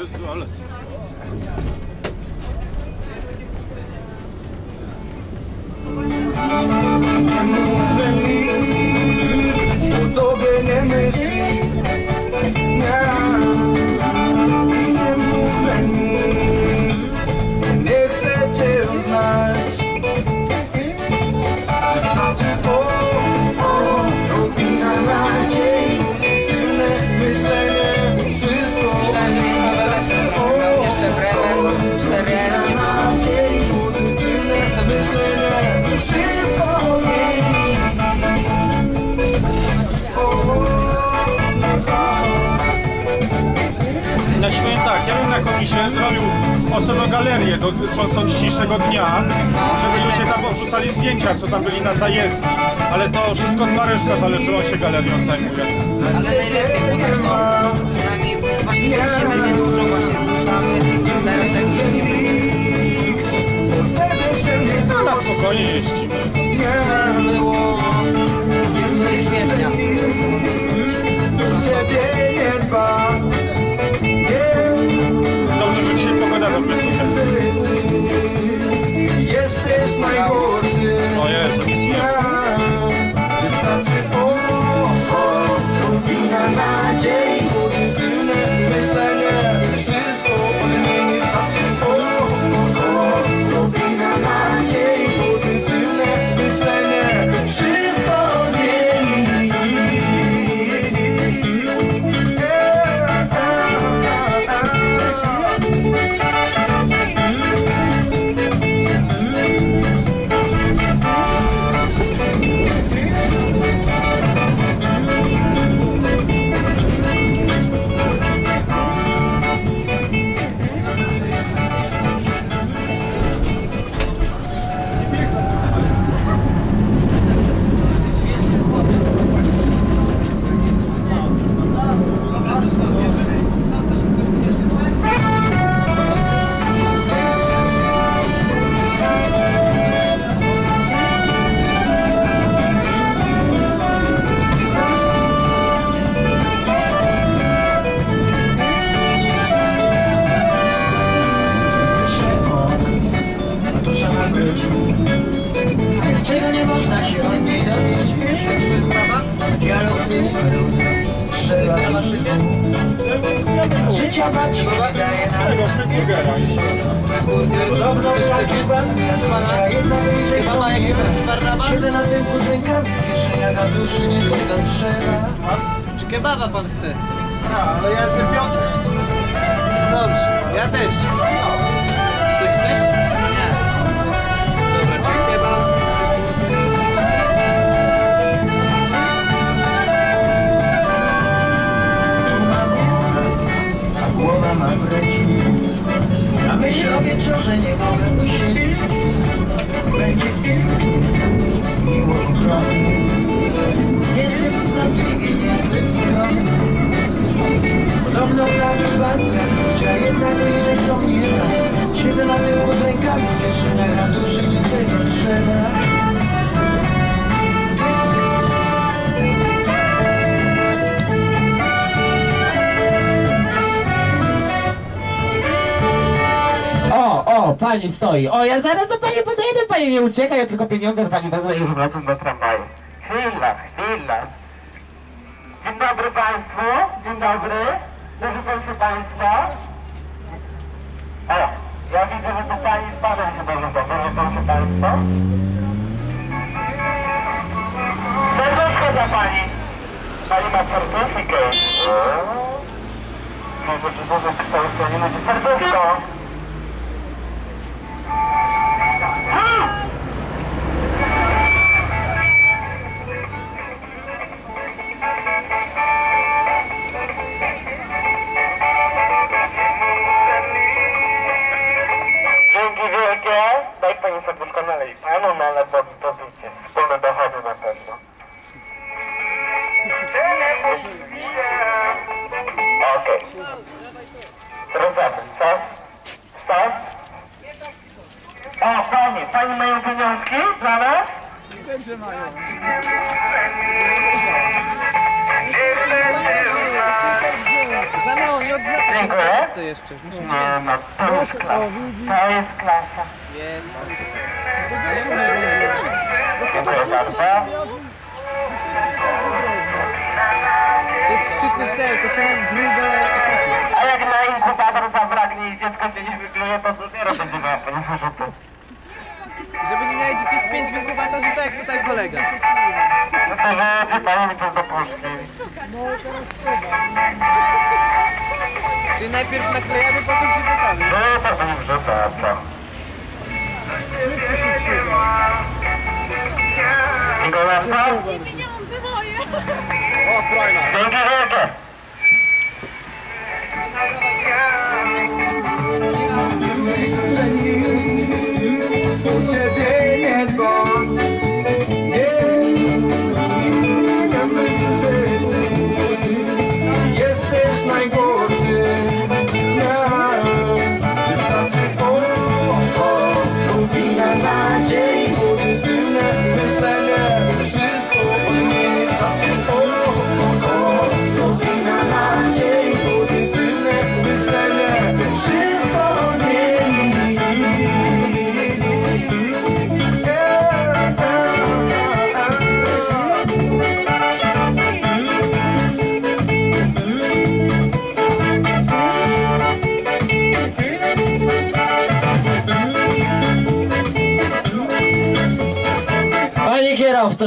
Jezu, ale... że nikt galerię dotyczącą dzisiejszego dnia, żeby ludzie tam wrzucali zdjęcia, co tam byli na zajezdni. Ale to wszystko od Maryszka zależy, on się galerią zajmuje. Ale najlepiej to, przynajmniej właśnie też nie będzie dużo właśnie wystawy, nie będzie No na spokojnie jeździmy. było więcej kwietnia. Ciebie nie dba Życia bać się. wydaje jeszcze. Podobno taki bandiat A jednak bliżej są nie Siedzę na tym kuzynka W kieszeniach a duszy nie tego trzeba. Czy kebaba pan chce? Ale ja jestem Piotr Dobrze, ja też. Siedzę na tyłku z rękami w kieszeniach, a duszy nie tego trzeba O, pani stoi. O, ja zaraz do pani podejdę, pani nie ucieka, ja tylko pieniądze do pani wezmę i już wracam do tramwaju. Chwila, chwila. Dzień dobry państwu, dzień dobry. Dorzucą się państwo. O, ja widzę, że to pani z panem się dorzucą. Dorzucą się państwo. Serduszko dla pani. Pani ma serduszkę. Może czy dużo kształcenie, macie serduszko. Okej. Rozdamy. Co? Co? O, pani, pani mają pieniążki dla nas? Za mało, nie odznaczę. Dziękuję. Co jeszcze? Muszę Nie no, to jest klasa. To jest klasa. Jest. Dziękuję bardzo. Szczytny cel, to są grube asasy. A jak na inkubator zabraknie i dziecko się nie wypluje, to dopiero będzie rzuty. Żeby nie mieli dzieci z pięć w inkubatorze, tak jak tutaj kolega. No to pani co do puszki. Czyli najpierw naklejamy, potem grzybotamy. No to pani wrzuca, a co? Dziękuję bardzo. Pieniądze moje. Dzięki wielkie. Ciebie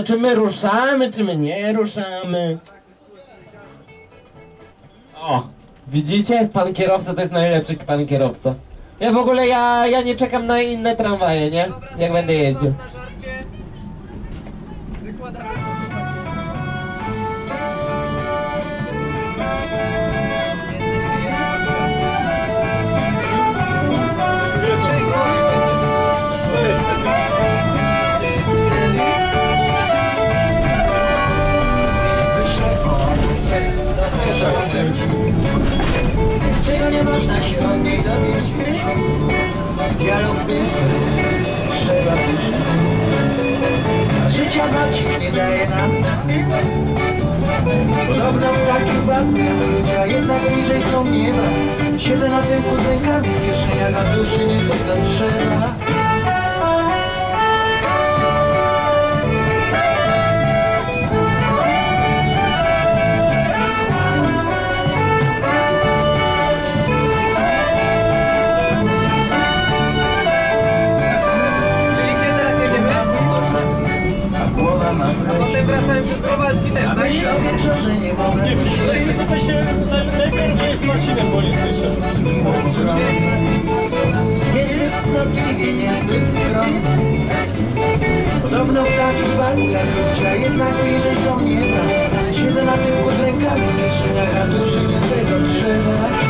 Czy my ruszamy, czy my nie ruszamy? O, widzicie? Pan kierowca to jest najlepszy pan kierowca. Ja w ogóle, ja, ja nie czekam na inne tramwaje, nie? Jak będę jeździł. Wykładamy Ja lubię Trzeba dużo A życia Maciek nie daje nam Podobno ptaki ładne ludzie A jednak bliżej są nieba. Siedzę na tym rękami w kieszeniach A duszy nie tego trzeba nie Nie, tutaj, się jest nie niezbyt skromnie Podobno ptaki ładnie jak ludzie, jednak bliżej są nieba Siedzę na tyłku z rękami w kieszeniach, a duszy nie tego trzeba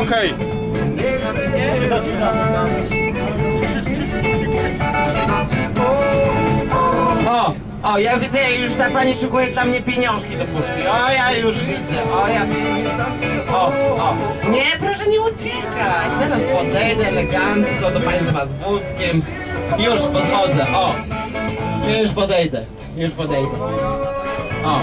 Okej. O, o, ja widzę, już ta pani szykuje dla mnie pieniążki do puszki. O, ja już widzę, o, ja... O, o. Nie, proszę nie uciekać. Teraz podejdę elegancko do państwa z wózkiem. Już podchodzę, o. Już podejdę, już podejdę. O.